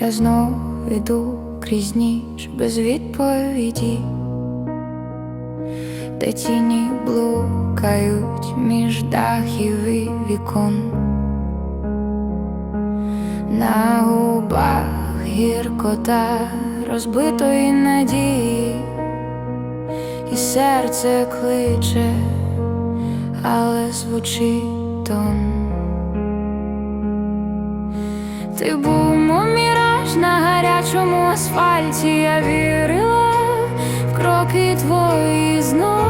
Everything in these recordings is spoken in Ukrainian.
Я знов іду крізь ніч без відповіді, де тіні блукають між дахів і вікон. На губах гіркота розбитої надії, і серце кличе, але звучить тон. Ти був міраж на гарячому асфальті, я вірила в кроки твої знов.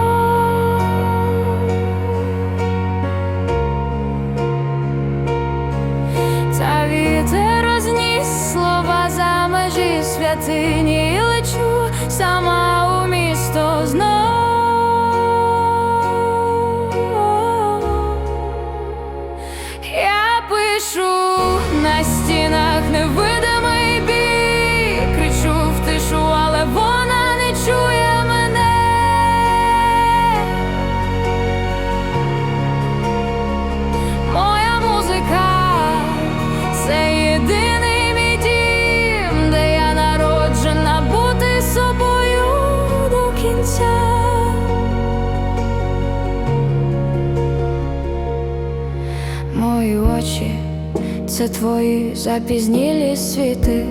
Та вітер розніс слова за межі святині і лечу сама у місто знов. Я пишу на стінах невидимий до. Мої очі це твої запізнілі світи,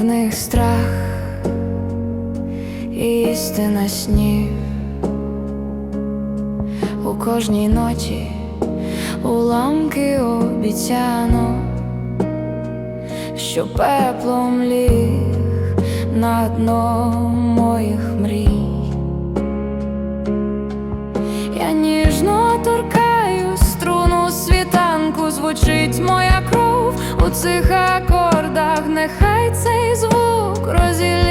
в них страх і істина снів у кожній ноті уламки обіцяно, що пеплом на дно моїх мрій. Я ніжно торкаю струну світанку, звучить моя кров у цих акордах. Нехай цей звук розділиться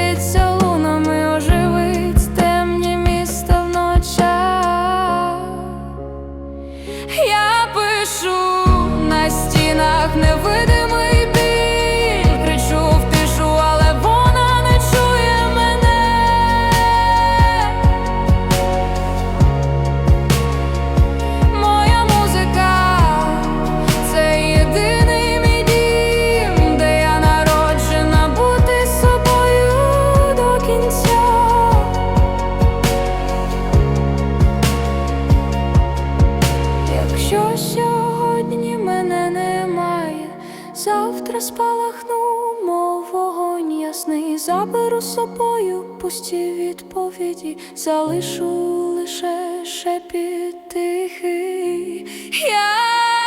завтра спалахну, мов вогонь ясний, заберу з собою пусті відповіді, залишу лише шепіт тихий. Я